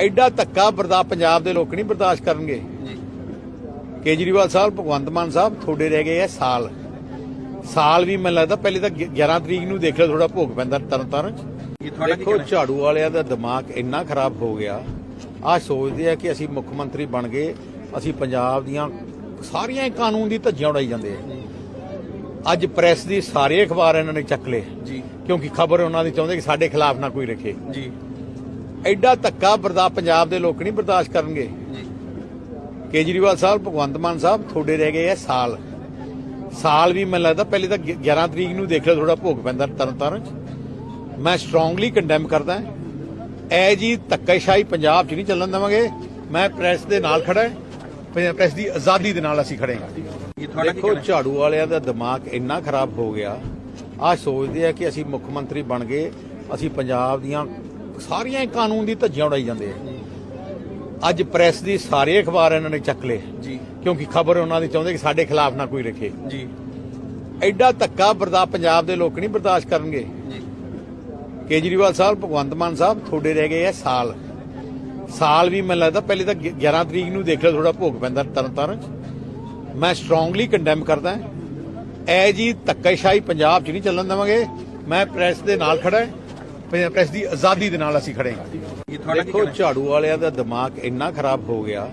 ਐਡਾ ਧੱਕਾ ਬਰਦਾ ਪੰਜਾਬ ਦੇ ਲੋਕ ਨਹੀਂ ਬਰਦਾਸ਼ਤ ਕਰਨਗੇ। ਕੇਜਰੀਵਾਲ ਸਾਹਿਬ ਭਗਵੰਤ ਮਾਨ ਸਾਹਿਬ ਤੁਹਾਡੇ ਰਹਿ ਗਏ ਆ ਸਾਲ। ਸਾਲ ਵੀ ਮੈਨੂੰ ਲੱਗਦਾ ਪਹਿਲੇ ਤਾਂ 11 ਤਰੀਕ ਨੂੰ ਦੇਖ ਲਓ ਥੋੜਾ ਭੋਗ ਪੈਂਦਾ ਤਰਨ ਤਾਰਨ ਇਹ ਤੁਹਾਡਾ ਕੀ ਦੇਖੋ? ਝਾੜੂ ਵਾਲਿਆਂ ਦਾ ਦਿਮਾਗ ਇੰਨਾ ਖਰਾਬ ਹੋ ਗਿਆ। ਆ ਸੋਚਦੇ ਆ ਕਿ ਅਸੀਂ ਮੁੱਖ ਮੰਤਰੀ ਬਣ ਗਏ ਅਸੀਂ ਪੰਜਾਬ ਦੀਆਂ ਸਾਰੀਆਂ ਕਾਨੂੰਨ ਦੀ ਧੱਜੀਆਂ ਉਡਾਈ ਜਾਂਦੇ ਆ। ਅੱਜ ਪ੍ਰੈਸ ਦੀ ਸਾਰੇ ਅਖਬਾਰ ਇਹਨਾਂ ਨੇ ਚੱਕ ਲਏ। ਜੀ। ਕਿਉਂਕਿ ਖਬਰ ਉਹਨਾਂ ਦੀ ਚਾਹੁੰਦੇ ਕਿ ਸਾਡੇ ਖਿਲਾਫ ਨਾ ਕੋਈ ਰੱਖੇ। ਜੀ। ਐਡਾ ਧੱਕਾ ਬਰਦਾ ਪੰਜਾਬ ਦੇ ਲੋਕ ਨਹੀਂ ਬਰਦਾਸ਼ਤ ਕਰਨਗੇ। ਜੀ। ਕੇਜਰੀਵਾਲ ਸਾਹਿਬ ਭਗਵੰਤ ਮਾਨ ਸਾਹਿਬ ਤੁਹਾਡੇ ਰਹਿ ਗਏ ਆ ਸਾਲ। ਸਾਲ ਵੀ ਮੈਨੂੰ ਲੱਗਦਾ ਪਹਿਲੇ ਤਾਂ 11 ਤਰੀਕ ਨੂੰ ਦੇਖ ਲਓ ਥੋੜਾ ਭੋਗ ਪੈਂਦਾ ਤਰਨ ਤਾਰਨ ਮੈਂ ਸਟਰੋਂਗਲੀ ਕੰਡੈਮ ਕਰਦਾ ਐ ਜੀ ਧੱਕੇਸ਼ਾਹੀ ਪੰਜਾਬ 'ਚ ਨਹੀਂ ਚੱਲਣ ਦੇਵਾਂਗੇ। ਮੈਂ ਪ੍ਰੈਸ ਦੇ ਨਾਲ ਖੜਾ ਹਾਂ। ਪ੍ਰੈਸ ਦੀ ਆਜ਼ਾਦੀ ਦੇ ਨਾਲ ਅਸੀਂ ਖੜੇ ਹਾਂ। ਦੇਖੋ? ਝਾੜੂ ਵਾਲਿਆਂ ਦਾ ਦਿਮਾਗ ਇੰਨਾ ਖਰਾਬ ਹੋ ਗਿਆ। ਆ ਸੋਚਦੇ ਆ ਕਿ ਅਸੀਂ ਮੁੱਖ ਮੰਤਰੀ ਬਣ ਗਏ। ਅਸੀਂ ਪੰਜਾਬ ਦੀਆਂ ਸਾਰੀਆਂ ਹੀ ਕਾਨੂੰਨ ਦੀ ਧੱਜੀਆਂ ਉਡਾਈ ਜਾਂਦੇ ਆ। ਅੱਜ ਪ੍ਰੈਸ ਦੀ ਸਾਰੇ ਅਖਬਾਰ ਇਹਨਾਂ ਨੇ ਚੱਕ ਲਏ। ਜੀ। ਕਿਉਂਕਿ ਖਬਰ ਉਹਨਾਂ ਦੀ ਚਾਹੁੰਦੇ ਕਿ ਸਾਡੇ ਖਿਲਾਫ ਨਾ ਕੋਈ ਰੱਖੇ। ਜੀ। ਐਡਾ ਧੱਕਾ ਬਰਦਾ ਪੰਜਾਬ ਦੇ ਲੋਕ ਨਹੀਂ ਬਰਦਾਸ਼ਤ ਕਰਨਗੇ। ਜੀ। ਕੇਜਰੀਵਾਲ ਸਾਹਿਬ ਭਗਵੰਤ ਮਾਨ ਸਾਹਿਬ ਤੁਹਾਡੇ ਰਹਿ ਗਏ ਆ ਸਾਲ। ਸਾਲ ਵੀ ਮੈਨੂੰ ਲੱਗਦਾ ਪਹਿਲੇ ਤਾਂ 11 ਤਰੀਕ ਨੂੰ ਦੇਖ ਲਓ ਥੋੜਾ ਭੋਗ ਪੈਂਦਾ ਤਰਨ ਤਾਰਨ ਮੈਂ ਸਟਰੋਂਗਲੀ ਕੰਡੈਮ ਕਰਦਾ ਐ। ਜੀ ਧੱਕੇਸ਼ਾਹੀ ਪੰਜਾਬ 'ਚ ਨਹੀਂ ਚੱਲਣ ਦੇਵਾਂਗੇ। ਮੈਂ ਪ੍ਰੈਸ ਦੇ ਨਾਲ ਖੜਾ ਹਾਂ ਪ੍ਰੈਸ ਦੀ ਆਜ਼ਾਦੀ ਦੇ ਨਾਲ ਅਸੀਂ ਖੜੇ ਹਾਂ। ਦੇਖੋ? ਝਾੜੂ ਵਾਲਿਆਂ ਦਾ ਦਿਮਾਗ ਇੰਨਾ ਖਰਾਬ ਹੋ ਗਿਆ।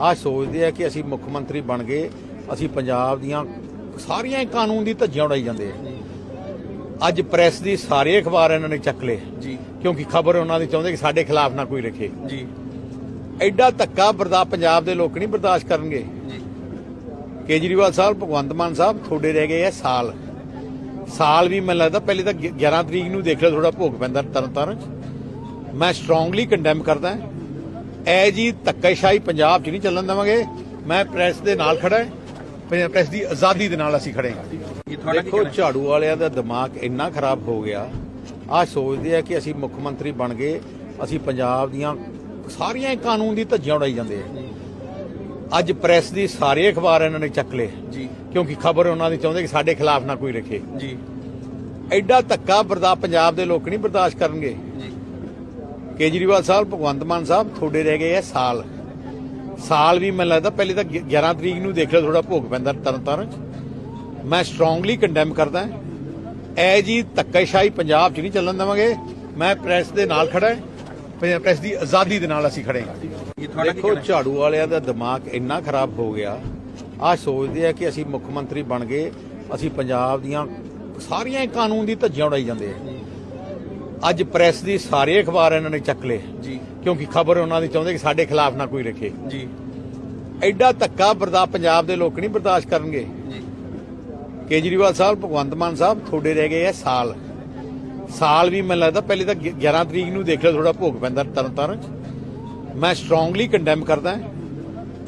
ਆ ਸੋਚਦੇ ਆ ਕਿ ਅਸੀਂ ਮੁੱਖ ਮੰਤਰੀ ਬਣ ਗਏ ਅਸੀਂ ਪੰਜਾਬ ਦੀਆਂ ਸਾਰੀਆਂ ਕਾਨੂੰਨ ਦੀ ਧੱਜੀਆਂ ਉਡਾਈ ਜਾਂਦੇ ਆ। ਅੱਜ ਪ੍ਰੈਸ ਦੀ ਸਾਰੇ ਅਖਬਾਰ ਇਹਨਾਂ ਨੇ ਚੱਕ ਲਏ। ਜੀ। ਕਿਉਂਕਿ ਖਬਰ ਉਹਨਾਂ ਦੀ ਚਾਹੁੰਦੇ ਕਿ ਸਾਡੇ ਖਿਲਾਫ ਨਾ ਕੋਈ ਰੱਖੇ। ਜੀ। ਐਡਾ ਧੱਕਾ ਬਰਦਾ ਪੰਜਾਬ ਦੇ ਲੋਕ ਨਹੀਂ ਬਰਦਾਸ਼ਤ ਕਰਨਗੇ। ਜੀ। ਕੇਜਰੀਵਾਲ ਸਾਹਿਬ ਭਗਵੰਤ ਮਾਨ ਸਾਹਿਬ ਤੁਹਾਡੇ ਰਹਿ ਗਏ ਆ ਸਾਲ। ਸਾਲ ਵੀ ਮੈਨੂੰ ਲੱਗਦਾ ਪਹਿਲੇ ਤਾਂ 11 ਤਰੀਕ ਨੂੰ ਦੇਖ ਲਓ ਥੋੜਾ ਭੋਗ ਪੈਂਦਾ ਤਰਨ ਤਾਰਨ ਮੈਂ ਸਟਰੋਂਗਲੀ ਕੰਡੈਮ ਕਰਦਾ ਐ ਜੀ ਧੱਕੇਸ਼ਾਹੀ ਪੰਜਾਬ 'ਚ ਨਹੀਂ ਚੱਲਣ ਦੇਵਾਂਗੇ। ਮੈਂ ਪ੍ਰੈਸ ਦੇ ਨਾਲ ਖੜਾ ਹਾਂ। ਪ੍ਰੈਸ ਦੀ ਆਜ਼ਾਦੀ ਦੇ ਨਾਲ ਅਸੀਂ ਖੜੇ ਹਾਂ। ਦੇਖੋ? ਝਾੜੂ ਵਾਲਿਆਂ ਦਾ ਦਿਮਾਗ ਇੰਨਾ ਖਰਾਬ ਹੋ ਗਿਆ। ਆ ਸੋਚਦੇ ਆ ਕਿ ਅਸੀਂ ਮੁੱਖ ਮੰਤਰੀ ਬਣ ਗਏ ਅਸੀਂ ਪੰਜਾਬ ਦੀਆਂ ਸਾਰੀਆਂ ਕਾਨੂੰਨ ਦੀ ਧੱਜੀਆਂ ਉਡਾਈ ਜਾਂਦੇ ਆ। ਅੱਜ ਪ੍ਰੈਸ ਦੀ ਸਾਰੇ ਅਖਬਾਰ ਇਹਨਾਂ ਨੇ ਚੱਕ ਲਏ। ਜੀ। ਕਿਉਂਕਿ ਖਬਰ ਉਹਨਾਂ ਦੀ ਚਾਹੁੰਦੇ ਕਿ ਸਾਡੇ ਖਿਲਾਫ ਨਾ ਕੋਈ ਰੱਖੇ। ਜੀ। ਐਡਾ ਧੱਕਾ ਬਰਦਾ ਪੰਜਾਬ ਦੇ ਲੋਕ ਨਹੀਂ ਬਰਦਾਸ਼ਤ ਕਰਨਗੇ। ਜੀ। ਕੇਜਰੀਵਾਲ ਸਾਹਿਬ ਭਗਵੰਤ ਮਾਨ ਸਾਹਿਬ ਤੁਹਾਡੇ ਰਹਿ ਗਏ ਆ ਸਾਲ। ਸਾਲ ਵੀ ਮੈਨੂੰ ਲੱਗਦਾ ਪਹਿਲੇ ਤਾਂ 11 ਤਰੀਕ ਨੂੰ ਦੇਖ ਲਓ ਥੋੜਾ ਭੋਗ ਪੈਂਦਾ ਤਰਨ ਤਾਰਨ ਮੈਂ ਸਟਰੋਂਗਲੀ ਕੰਡੈਮ ਕਰਦਾ ਐ ਜੀ ਧੱਕੇਸ਼ਾਹੀ ਪੰਜਾਬ 'ਚ ਨਹੀਂ ਚੱਲਣ ਦੇਵਾਂਗੇ। ਮੈਂ ਪ੍ਰੈਸ ਦੇ ਨਾਲ ਖੜਾ ਹਾਂ। ਪ੍ਰੈਸ ਦੀ ਆਜ਼ਾਦੀ ਦੇ ਨਾਲ ਅਸੀਂ ਖੜੇ ਹਾਂ। ਇਹ ਤੁਹਾਡਾ ਕੀ ਦੇਖੋ ਕਹਿਣਾ ਹੈ? ਝਾੜੂ ਵਾਲਿਆਂ ਦਾ ਦਿਮਾਗ ਇੰਨਾ ਖਰਾਬ ਹੋ ਗਿਆ। ਆ ਸੋਚਦੇ ਆ ਕਿ ਅਸੀਂ ਮੁੱਖ ਮੰਤਰੀ ਬਣ ਗਏ ਅਸੀਂ ਪੰਜਾਬ ਦੀਆਂ ਸਾਰੀਆਂ ਹੀ ਕਾਨੂੰਨ ਦੀ ਧੱਜੀਆਂ ਉਡਾਈ ਜਾਂਦੇ ਆ। ਅੱਜ ਪ੍ਰੈਸ ਦੀ ਸਾਰੇ ਅਖਬਾਰ ਇਹਨਾਂ ਨੇ ਚੱਕ ਲਏ। ਜੀ। ਕਿਉਂਕਿ ਖਬਰ ਉਹਨਾਂ ਦੀ ਚਾਹੁੰਦੇ ਕਿ ਸਾਡੇ ਖਿਲਾਫ ਨਾ ਕੋਈ ਰੱਖੇ। ਜੀ। ਐਡਾ ਧੱਕਾ ਬਰਦਾ ਪੰਜਾਬ ਦੇ ਲੋਕ ਨਹੀਂ ਬਰਦਾਸ਼ਤ ਕਰਨਗੇ। ਜੀ। ਕੇਜਰੀਵਾਲ ਸਾਹਿਬ ਭਗਵੰਤ ਮਾਨ ਸਾਹਿਬ ਤੁਹਾਡੇ ਰਹਿ ਗਏ ਆ ਸਾਲ। ਸਾਲ ਵੀ ਮੈਨੂੰ ਲੱਗਦਾ ਪਹਿਲੇ ਤਾਂ 11 ਤਰੀਕ ਨੂੰ ਦੇਖ ਲਓ ਥੋੜਾ ਭੋਗ ਪੈਂਦਾ ਤਰਨ ਤਾਰਨ ਮੈਂ ਸਟਰੋਂਗਲੀ ਕੰਡੈਮ ਕਰਦਾ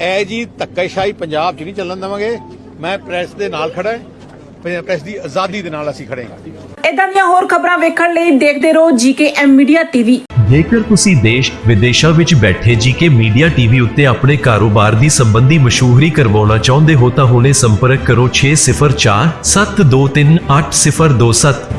ਐ ਜੀ ਧੱਕੇਸ਼ਾਹੀ ਪੰਜਾਬ 'ਚ ਨਹੀਂ ਚੱਲਣ ਦੇਵਾਂਗੇ। ਮੈਂ ਪ੍ਰੈਸ ਦੇ ਨਾਲ ਖੜਾ ਹਾਂ। ਪ੍ਰੈਸ ਦੀ ਆਜ਼ਾਦੀ ਦੇ ਨਾਲ ਅਸੀਂ ਖੜੇ ਹਾਂ। ਇਦਾਂ ਦੀਆਂ ਹੋਰ ਖਬਰਾਂ ਵੇਖਣ ਲਈ ਦੇਖਦੇ ਰਹੋ ਜੀਕੇ ਮੀਡੀਆ ਟੀਵੀ। ਜੇਕਰ ਤੁਸੀਂ ਦੇਸ਼ ਵਿਦੇਸ਼ਾਂ ਵਿੱਚ ਬੈਠੇ ਜੀਕੇ ਮੀਡੀਆ ਟੀਵੀ ਉੱਤੇ ਆਪਣੇ ਕਾਰੋਬਾਰ ਦੀ ਸੰਬੰਧੀ ਮਸ਼ਹੂਰੀ ਕਰਵਾਉਣਾ ਚਾਹੁੰਦੇ ਹੋ ਤਾਂ ਹੁਣੇ ਸੰਪਰਕ ਕਰੋ 604 723 8027